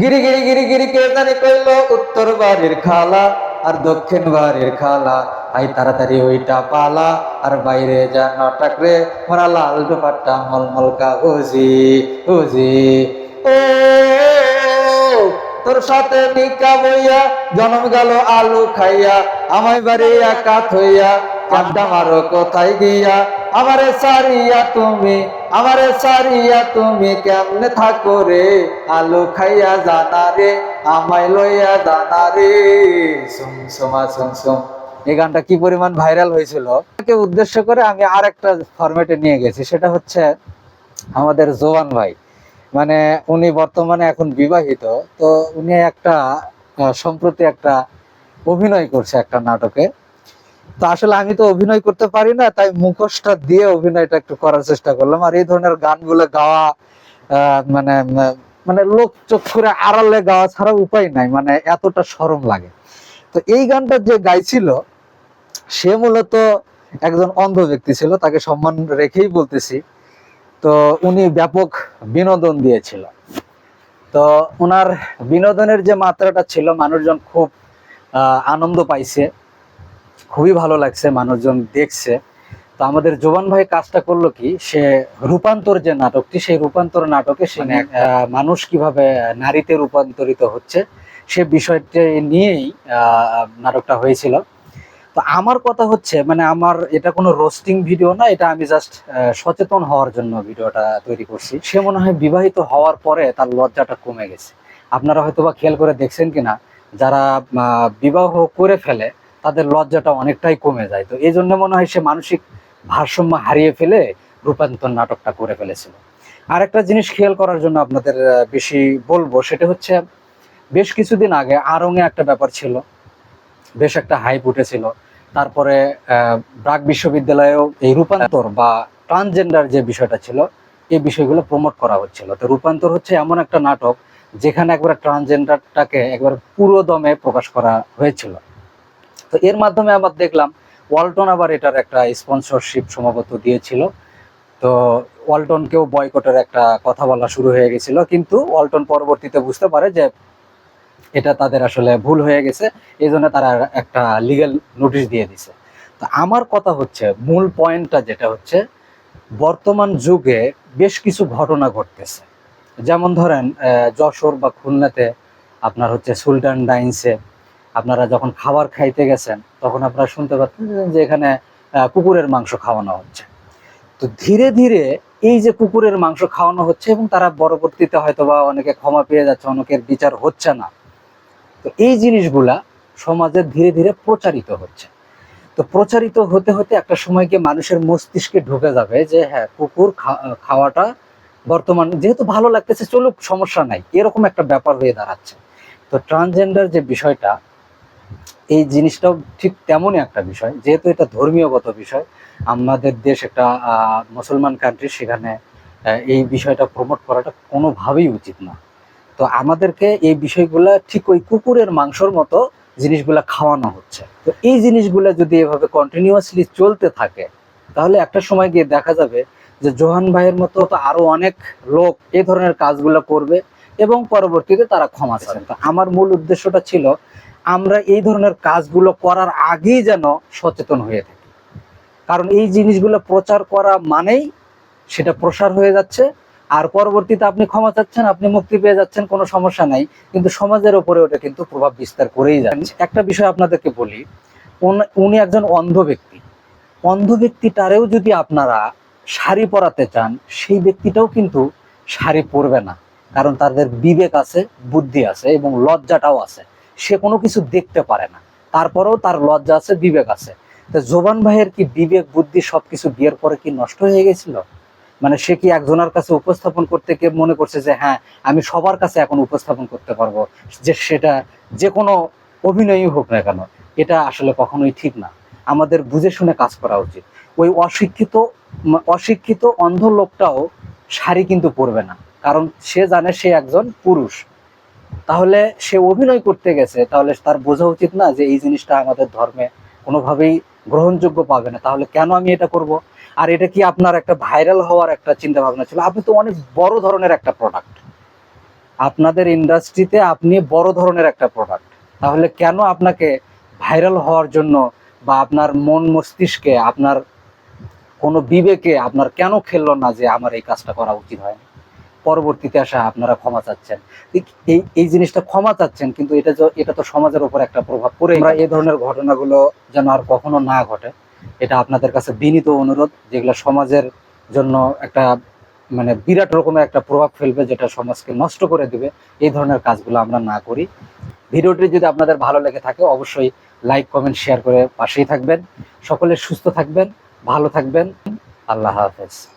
গিরি গিরি গিরি গিরি কে জানি কইলো, উত্তর বাড়ির খালা আর দক্ষিণ বাড়ির খালা। আই তাড়াতাড়ি ওইটা পালা, আর বাইরে যা নাটক রে মোরা লাল দুপাট্টা মলমল কাগজি, উজি। ও, তোর সাথে নিকা বইয়া জন্ম গেল আলু খাইয়া, আমায় বাড়ি একা থইয়া আড্ডা মারো কোথায় গিয়া? আমারে সারিয়া তুমি, আমারে সারিয়া তুমি কেমনে থাকো রে? আলু খাইয়া জানা রে, আমায় লইয়া জানা রে। সুম এই গানটা কি পরিমাণ ভাইরাল হয়েছিল? তাকে উদ্দেশ্য করে আমি আর একটা ফরম্যাটে নিয়ে গেছি, সেটা হচ্ছে আমাদের জোয়ান ভাই। মানে উনি বর্তমানে এখন বিবাহিত, তো উনি একটা সম্প্রতি একটা অভিনয় করছে একটা নাটকে। তো আসলে আমি তো অভিনয় করতে পারি না, তাই মুখোশটা দিয়ে অভিনয়টা একটু করার চেষ্টা করলাম। আর এই ধরনের গানগুলো গাওয়া মানে মানে লোক চোখ করে আড়ালে গাওয়া ছাড়া উপায় নাই মানে এতটা সরম লাগে। তো এই গানটা যে গাইছিল, সে মূলত একজন অন্ধ ব্যক্তি ছিল, তাকে সম্মান রেখেই বলতেছি। তো উনি ব্যাপক বিনোদন দিয়েছিল। তো ওনার বিনোদনের যে মাত্রাটা ছিল, মানুষজন খুব আনন্দ পাইছে। খুবই ভালো লাগছে মানুষজন দেখছে। তো আমাদের জোবান ভাই কাজটা করল কি সে রূপান্তর যে নাটকটি সেই রূপান্তর নাটকে সে মানে মানুষ কীভাবে নারীতে রূপান্তরিত হচ্ছে সে বিষয়টি নিয়েই নাটকটা হয়েছিল। তো আমার কথা হচ্ছে মানে আমার এটা কোনো রোস্টিং ভিডিও না এটা আমি জাস্ট সচেতন হওয়ার জন্য ভিডিওটা তৈরি করছি। সে মনে হয় বিবাহিত হওয়ার পরে তার লজ্জাটা কমে গেছে। আপনারা হয়তোবা খেয়াল করে দেখছেন কিনা যারা বিবাহ করে ফেলে তাদের লজ্জাটা অনেকটাই কমে যায়। তো এই জন্য মনে হয় সে মানসিক ভারসাম্য হারিয়ে ফেলে রূপান্তর নাটকটা করে ফেলেছিল। আর একটা জিনিস খেয়াল করার জন্য আপনাদের বেশি বলব, সেটা হচ্ছে বেশ কিছুদিন আগে আরঙে একটা ব্যাপার ছিল। বেশ একটা হাইপ উঠেছিল। তারপরে ব্রাক বিশ্ববিদ্যালয়েও এই রূপান্তর বা ট্রান্সজেন্ডার যে বিষয়টা ছিল, এই বিষয়গুলো প্রমোট করা হচ্ছিল। তো রূপান্তর হচ্ছে এমন একটা নাটক যেখানে একবার ট্রান্সজেন্ডারটাকে একবার পুরো দমে প্রকাশ করা হয়েছিল। তো এর মাধ্যমে আবার দেখলাম ওয়ালটন আবার এটার একটা স্পন্সরশিপ সম্ভবত দিয়েছিল। তো ওয়ালটনকেও বয়কটের একটা কথা বলা শুরু হয়ে গেছিল। কিন্তু ওয়ালটন পরবর্তীতে বুঝতে পারে যে এটা তাদের আসলে ভুল হয়ে গেছে এই জন্য তারা একটা লিগ্যাল নোটিশ দিয়ে দিছে তো আমার কথা হচ্ছে, মূল পয়েন্টটা যেটা হচ্ছে, বর্তমান যুগে বেশ কিছু ঘটনা ঘটতেছে। যেমন ধরেন যশোর বা খুলনাতে আপনার হচ্ছে সুলতান ডাইন্সে আপনারা যখন খাবার খাইতে গেছেন, তখন আপনারা শুনতে পাচ্ছেন যে এখানে কুকুরের মাংস খাওয়ানো হচ্ছে। তো ধীরে ধীরে এই যে কুকুরের মাংস খাওয়ানো হচ্ছে এবং তারা পরবর্তীতে হয়তো বা অনেকে ক্ষমা পেয়ে যাচ্ছে, অনেকের বিচার হচ্ছে না। তো এই জিনিসগুলা সমাজে ধীরে ধীরে প্রচারিত হচ্ছে। তো প্রচারিত হতে হতে একটা সময় গিয়ে মানুষের মস্তিষ্কে ঢুকে যাবে যে হ্যাঁ কুকুর খাওয়াটা বর্তমান যেহেতু ভালো লাগতেছে, চলুক, সমস্যা নাই। এরকম একটা ব্যাপার হয়ে দাঁড়াচ্ছে। তো ট্রান্সজেন্ডার যে বিষয়টা এই জিনিসটাও ঠিক তেমনই একটা বিষয়, যেহেতু এটা ধর্মীয়গত বিষয়, আমাদের দেশ একটা মুসলমান কান্ট্রি সেখানে এই বিষয়টা প্রমোট করাটা কোনোভাবেই উচিত না। তো আমাদেরকে এই বিষয়গুলা ঠিক ওই কুকুরের মাংসর মতো জিনিসগুলা খাওয়ানো হচ্ছে। তো এই জিনিসগুলা যদি এভাবে কন্টিনিউয়াসলি চলতে থাকে, তাহলে একটা সময় গিয়ে দেখা যাবে যে জোহান ভাইয়ের মতো তো আরও অনেক লোক এই ধরনের কাজগুলো করবে এবং পরবর্তীতে তারা ক্ষমা চাবে তো আমার মূল উদ্দেশ্যটা ছিল আমরা এই ধরনের কাজগুলো করার আগেই যেন সচেতন হয়ে থাকি। কারণ এই জিনিসগুলো প্রচার করা মানেই সেটা প্রসার হয়ে যাচ্ছে। আর পরবর্তীতে আপনি ক্ষমা চাচ্ছেন, আপনি মুক্তি পেয়ে যাচ্ছেন, কোনো সমস্যা নাই। কিন্তু সমাজের ওপরে ওটা কিন্তু প্রভাব বিস্তার করেই যাচ্ছে। একটা বিষয় আপনাদেরকে বলি উনি একজন অন্ধ ব্যক্তি। অন্ধ ব্যক্তিটারেও যদি আপনারা শাড়ি পরাতে চান, সেই ব্যক্তিটাও কিন্তু শাড়ি পরবে না। কারণ তাদের বিবেক আছে, বুদ্ধি আছে এবং লজ্জাটাও আছে। সে কোনো কিছু দেখতে পারে না। তারপরেও তার লজ্জা আছে, বিবেক আছে। তো জোবান ভাইয়ের কি বিবেক, বুদ্ধি সবকিছু বিয়ের পরে কি নষ্ট হয়ে গেছিল? মানে সে কি একজনের কাছে উপস্থাপন করতে গিয়ে মনে করছে যে হ্যাঁ আমি সবার কাছে এখন উপস্থাপন করতে পারব। যে সেটা যে কোনো অভিনয়ই হোক না কেন, এটা আসলে কখনোই ঠিক না। আমাদের বুঝে শুনে কাজ করা উচিত। ওই অশিক্ষিত অশিক্ষিত অন্ধ লোকটাও শাড়ি কিন্তু পরবে না। কারণ সে জানে সে একজন পুরুষ। তাহলে সে অভিনয় করতে গেছে, তাহলে তার বোঝা উচিত না যে এই জিনিসটা আমাদের ধর্মে কোনোভাবেই গ্রহণযোগ্য পাবে না। তাহলে কেন আমি এটা করব? আর এটা কি আপনার একটা ভাইরাল হওয়ার একটা চিন্তা ভাবনা ছিল? আপনি তো অনেক বড় ধরনের একটা প্রোডাক্ট আপনাদের ইন্ডাস্ট্রিতে আপনি বড় ধরনের একটা প্রোডাক্ট তাহলে কেন আপনাকে ভাইরাল হওয়ার জন্য বা আপনার মন মস্তিষ্কে, আপনার কোনো বিবেকে, আপনার কেন খেললো না যে আমার এই কাজটা করা উচিত হয় পরবর্তীতে আসা আপনারা ক্ষমা চাচ্ছেন। এই- এই জিনিসটা ক্ষমা চাচ্ছেন, কিন্তু এটা এটা তো সমাজের উপর একটা প্রভাব পড়ে। আমরা এই ধরনের ঘটনাগুলো যেন আর কখনো না ঘটে, এটা আপনাদের কাছে বিনীত অনুরোধ, যেগুলো সমাজের জন্য একটা মানে বিরাট রকমের একটা প্রভাব ফেলবে, যেটা সমাজকে নষ্ট করে দিবে, এই ধরনের কাজগুলো আমরা না করি। ভিডিওটি যদি আপনাদের ভালো লেগে থাকে, অবশ্যই লাইক, কমেন্ট, শেয়ার করে পাশেই থাকবেন। সকলে সুস্থ থাকবেন, ভালো থাকবেন। আল্লাহ হাফেজ।